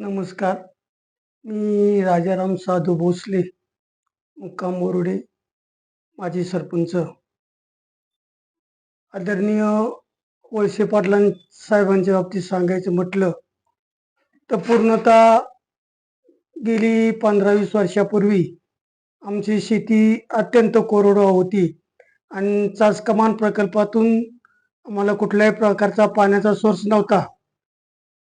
नमस्कार. मी राजाराम साधू भोसले मुक्काम बोर्डे माजी सरपंच. आदरणीय वळसे पाटलां साहेबांच्या बाबतीत सांगायचं म्हटलं तर पूर्णतः गेली पंधरा वीस वर्षापूर्वी आमची शेती अत्यंत कोरडवा होती आणि चास कमान प्रकल्पातून आम्हाला कुठल्याही प्रकारचा पाण्याचा सोर्स नव्हता.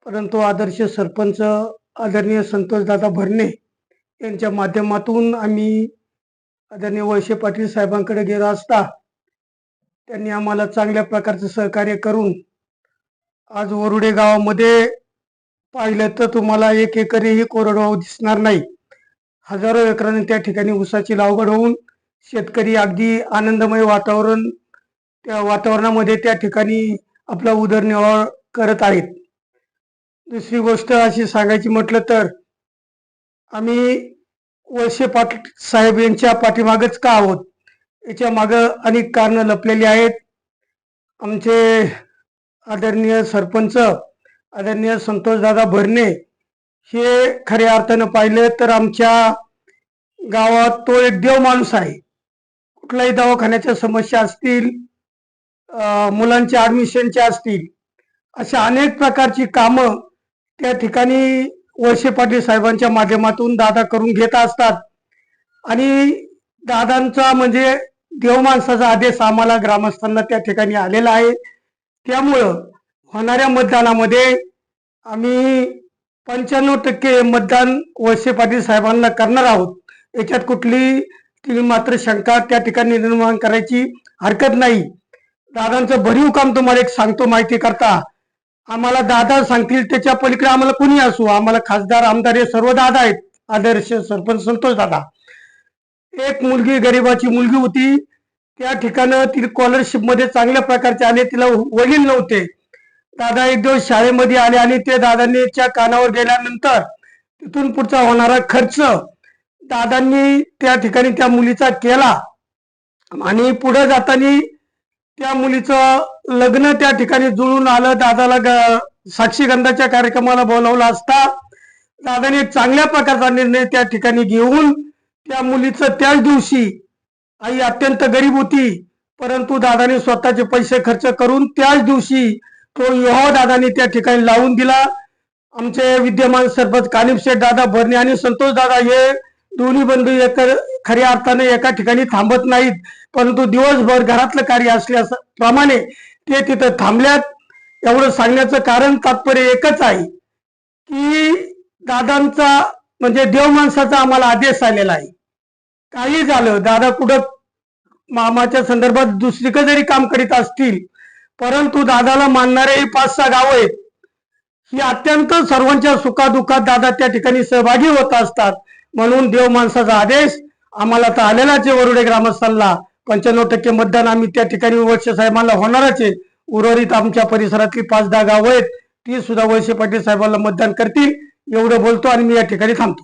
परंतु आदर्श सरपंच आदरणीय संतोषदादा भरणे यांच्या माध्यमातून आम्ही आदरणीय वळसे पाटील साहेबांकडे गेलो असता त्यांनी आम्हाला चांगल्या प्रकारचं सहकार्य करून आज वरुडे गावामध्ये पाहिलं तर तुम्हाला एक एकरही कोरडवाहू दिसणार नाही. हजारो एकराने त्या ठिकाणी ऊसाची लागवड होऊन शेतकरी अगदी आनंदमय वातावरण त्या वातावरणामध्ये त्या ठिकाणी आपला उदरनिर्वाह करत आहेत. दुसरी गोष्ट अशी सांगायची म्हटलं तर आम्ही वळसे पाटील साहेब यांच्या पाठीमागच का आहोत? याच्या मागं अनेक कारणं लपलेली आहेत. आमचे आदरणीय सरपंच आदरणीय संतोषदादा भरणे हे खऱ्या अर्थानं पाहिलं तर आमच्या गावात तो एक देव माणूस आहे. कुठल्याही दवाखान्याच्या समस्या असतील मुलांच्या ॲडमिशनच्या असतील अशा अनेक प्रकारची कामं त्या ठिकाणी वळसे पाटील साहेबांच्या माध्यमातून दादा करून घेत असतात. आणि दादांचा म्हणजे देवमाणसाचा आदेश आम्हाला ग्रामस्थांना त्या ठिकाणी आलेला आहे. त्यामुळं होणाऱ्या मतदानामध्ये आम्ही पंच्याण्णव टक्के मतदान वळसे पाटील साहेबांना करणार आहोत. याच्यात कुठली ती मात्र शंका त्या ठिकाणी निर्माण करायची हरकत नाही. दादांचं भरीव काम तुम्हाला एक सांगतो माहिती करता आम्हाला दादा सांगतील त्याच्या पलीकडे आम्हाला कुणी असू आम्हाला खासदार आमदार हे सर्व दादा आहेत. आदर्श सरपंच संतोष दादा. एक मुलगी गरिबाची मुलगी होती. त्या ठिकाणं ती स्कॉलरशिपमध्ये चांगल्या प्रकारचे आले तिला वडील नव्हते. दादा एक दिवस शाळेमध्ये आले आणि ते दादांनीच्या कानावर गेल्यानंतर तिथून पुढचा होणारा खर्च दादांनी त्या ठिकाणी त्या मुलीचा केला. आणि पुढे जाताना त्या मुलीचं लग्न त्या ठिकाणी जुळून आलं. दादाला साक्षीगंधाच्या कार्यक्रमाला बोलावलं असता दादाने चांगल्या प्रकारचा निर्णय त्या ठिकाणी घेऊन त्या मुलीचं त्याच दिवशी आई अत्यंत गरीब होती परंतु दादाने स्वतःचे पैसे खर्च करून त्याच दिवशी तो विवाह दादाने त्या ठिकाणी लावून दिला. आमचे विद्यमान सरपंच कानिप शेठ दादा भरणे आणि संतोष दादा हे दोन्ही बंधू एक खऱ्या अर्थाने एका ठिकाणी थांबत नाहीत परंतु दिवसभर घरातलं कार्य असल्याप्रमाणे ते तिथं थांबल्यात. एवढं सांगण्याचं कारण तात्पर्य एकच आहे की दादांचा म्हणजे देव माणसाचा आम्हाला आदेश आलेला आहे. काही झालं दादा कुठं मामाच्या संदर्भात दुसरीकडे जरी काम करीत असतील परंतु दादाला मानणारेही पाच सहा गाव आहेत. ही अत्यंत सर्वांच्या सुखादुखात दादा त्या ठिकाणी सहभागी होत असतात. म्हणून देव माणसाचा आदेश आम्हाला तर आलेलाच आहे वरुडे ग्रामस्थांना. पंच्याण्णव टक्के मतदान आम्ही त्या ठिकाणी वळसे साहेबांना होणारच आहे. उर्वरित आमच्या परिसरातली पाच दहा गावं आहेत ती सुद्धा वळसे पाटील साहेबांना मतदान करतील. एवढं बोलतो आणि मी या ठिकाणी थांबतो.